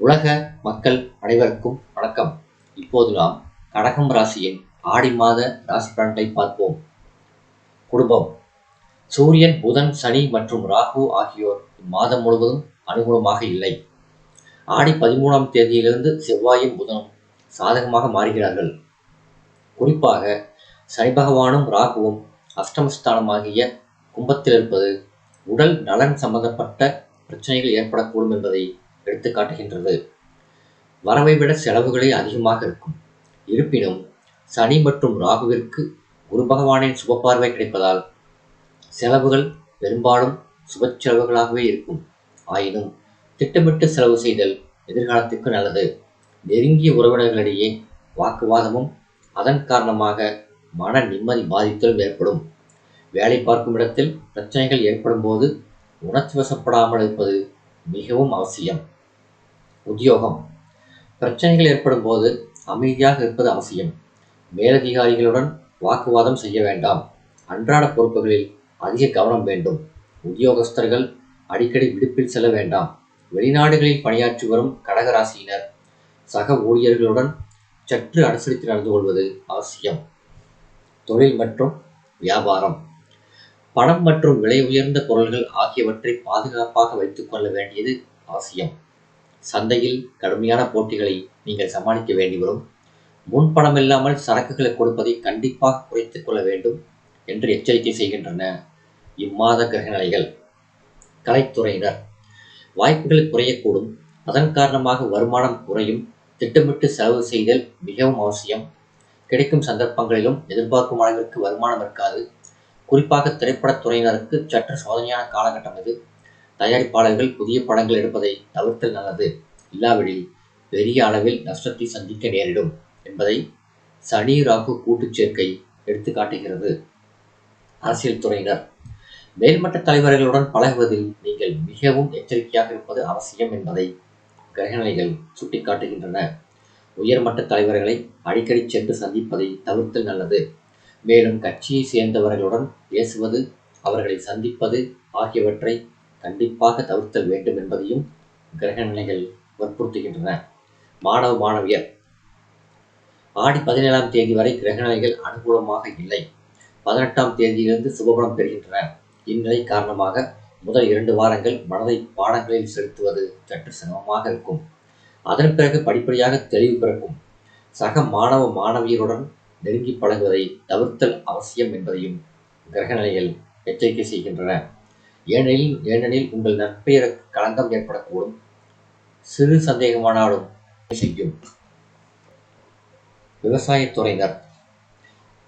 உலக மக்கள் அனைவருக்கும் வணக்கம். இப்போது நாம் கடகம் ராசியின் ஆடி மாத ராசி பலன்களை பார்ப்போம். குடும்பம். சூரியன் புதன் சனி மற்றும் ராகு ஆகியோர் இம்மாதம் முழுவதும் அனுகூலமாக இல்லை. ஆடி பதிமூணாம் தேதியிலிருந்து செவ்வாயும் புதனும் சாதகமாக மாறுகிறார்கள். குறிப்பாக சனி பகவானும் ராகுவும் அஷ்டமஸ்தானமாகிய கும்பத்தில் இருப்பது உடல் நலன் சம்பந்தப்பட்ட பிரச்சனைகள் ஏற்படக்கூடும் என்பதை எடுத்து காட்டுகின்றது வரவை விட செலவுகளே அதிகமாக இருக்கும். இருப்பினும் சனி மற்றும் ராகுவிற்கு குரு பகவானின் சுபப்பார்வை கிடைப்பதால் செலவுகள் பெரும்பாலும் சுப செலவுகளாகவே இருக்கும். ஆயினும் திட்டமிட்டு செலவு செய்தல் எதிர்காலத்திற்கு நல்லது. நெருங்கிய உறவினர்களிடையே வாக்குவாதமும் அதன் காரணமாக மன நிம்மதி பாதித்தலும் ஏற்படும். வேலை பார்க்கும் இடத்தில் பிரச்சனைகள் ஏற்படும் போது உணர்ச்சி வசப்படாமல் இருப்பது மிகவும் அவசியம். உத்தியோகம். பிரச்சனைகள் ஏற்படும் போது அமைதியாக இருப்பது அவசியம். மேலதிகாரிகளுடன் வாக்குவாதம் செய்ய வேண்டாம். அன்றாட பொறுப்புகளில் அதிக கவனம் வேண்டும். உத்தியோகஸ்தர்கள் அடிக்கடி விடுப்பில் செல்ல வேண்டாம். வெளிநாடுகளில் பணியாற்றி வரும் கடகராசியினர் சக ஊழியர்களுடன் சற்று அனுசரித்து நடந்து கொள்வது அவசியம். தொழில் மற்றும் வியாபாரம். பணம் மற்றும் விலை உயர்ந்த பொருள்கள் ஆகியவற்றை பாதுகாப்பாக வைத்துக் கொள்ள வேண்டியது அவசியம். சந்தையில் கடுமையான போட்டிகளை நீங்கள் சமாளிக்க வேண்டி வரும். முன்பணம் இல்லாமல் சரக்குகளை கொடுப்பதை கண்டிப்பாக குறைத்துக் கொள்ள வேண்டும் என்று எச்சரிக்கை செய்கின்றன இம்மாத கிரகநிலைகள் கலைத்துறையினர் வாய்ப்புகள் குறையக்கூடும். அதன் காரணமாக வருமானம் குறையும். திட்டமிட்டு செலவு செய்தல் மிகவும் அவசியம். கிடைக்கும் சந்தர்ப்பங்களிலும் எதிர்பார்க்கும் அளவிற்கு வருமானம் இருக்காது. குறிப்பாக திரைப்படத் துறையினருக்கு சற்று சோதனையான காலகட்டம் இது. தயாரிப்பாளர்கள் புதிய படங்கள் எடுப்பதை தவிர்த்தல் நல்லது. இல்லாவிடில் பெரிய அளவில் நஷ்டத்தை சந்திக்க நேரிடும் என்பதை சனி ராகு கூட்டுச் சேர்க்கை எடுத்து காட்டுகிறது. அரசியல் துறையினர் மேல்மட்ட தலைவர்களுடன் பழகுவதில் நீங்கள் மிகவும் எச்சரிக்கையாக இருப்பது அவசியம் என்பதை கிரகநிலைகள் சுட்டிக்காட்டுகின்றன. உயர்மட்ட தலைவர்களை அடிக்கடி சென்று சந்திப்பதை தவிர்த்தல் நல்லது. மேலும் கட்சியை சேர்ந்தவர்களுடன் பேசுவது அவர்களை சந்திப்பது ஆகியவற்றை கண்டிப்பாக தவிர்த்தல் வேண்டும் என்பதையும் கிரகநிலைகள் வற்புறுத்துகின்றன. மாணவ மாணவியர். ஆடி பதினேழாம் தேதி வரை கிரகநிலைகள் அனுகூலமாக இல்லை. பதினெட்டாம் தேதியிலிருந்து சுபபலம் பெறுகின்றன. இந்நிலை காரணமாக முதல் இரண்டு வாரங்கள் மனதை பாடங்களில் செலுத்துவது சற்று சிரமமாக இருக்கும். அதன் பிறகு படிப்படியாக தெளிவு பிறக்கும். சக மாணவ மாணவியருடன் நெருங்கி பழகுவதை தவிர்த்தல் அவசியம் என்பதையும் கிரகநிலைகள் எச்சரிக்கை செய்கின்றன. ஏனெனில் ஏனெனில் உங்கள் நற்பெயருக்கு களங்கம் ஏற்படக்கூடும். சிறு சந்தேகமானாலும் செய்யும். விவசாயத்துறையினர்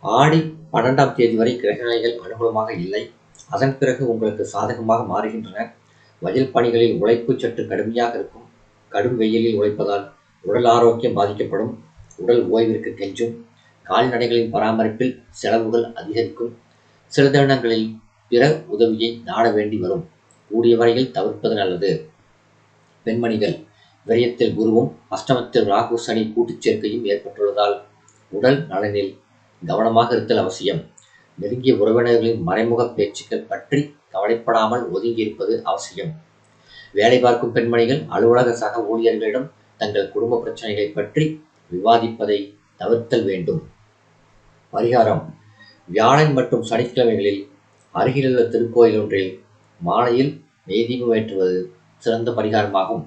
ஆடி பன்னெண்டாம் தேதி வரை கிரகநிலைகள் அனுகூலமாக இல்லை. அதன் பிறகு உங்களுக்கு சாதகமாக மாறுகின்றன. வயல் பணிகளில் உழைப்பு சற்று கடுமையாக இருக்கும். கடும் வெயிலில் உழைப்பதால் உடல் ஆரோக்கியம் பாதிக்கப்படும். உடல் ஓய்விற்கு கெஞ்சும். கால்நடைகளின் பராமரிப்பில் செலவுகள் அதிகரிக்கும். சில தருணங்களில் பிற உதவியை நாட வேண்டி வரும். கூடிய வரையில் தவிர்ப்பது நல்லது. பெண்மணிகள் விரயத்தில் குருவும் அஷ்டமத்தில் ராகு சனி கூட்டுச் சேர்க்கையும் ஏற்பட்டுள்ளதால் உடல் நலனில் கவனமாக இருத்தல் அவசியம். நெருங்கிய உறவினர்களின் மறைமுக பேச்சுக்கள் பற்றி கவலைப்படாமல் ஒதுங்கியிருப்பது அவசியம். வேலை பார்க்கும் பெண்மணிகள் அலுவலக சக ஊழியர்களிடம் தங்கள் குடும்ப பிரச்சனைகளை பற்றி விவாதிப்பதை தவிர்த்தல் வேண்டும். பரிகாரம். வியாழன் மற்றும் சனிக்கிழமைகளில் அருகிலுள்ள திருக்கோயில் ஒன்றில் மாலையில் நெய்தீபம் ஏற்றுவது சிறந்த பரிகாரமாகும்.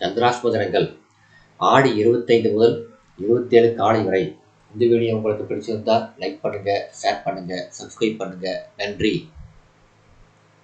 சந்திராஷ்ம தினங்கள் ஆடி இருபத்தைந்து முதல் இருபத்தேழு காலை வரை இந்த வீடியோ உங்களுக்கு பிடிச்சிருந்தால் லைக் பண்ணுங்கள் ஷேர் பண்ணுங்கள் சப்ஸ்கிரைப் பண்ணுங்கள் நன்றி.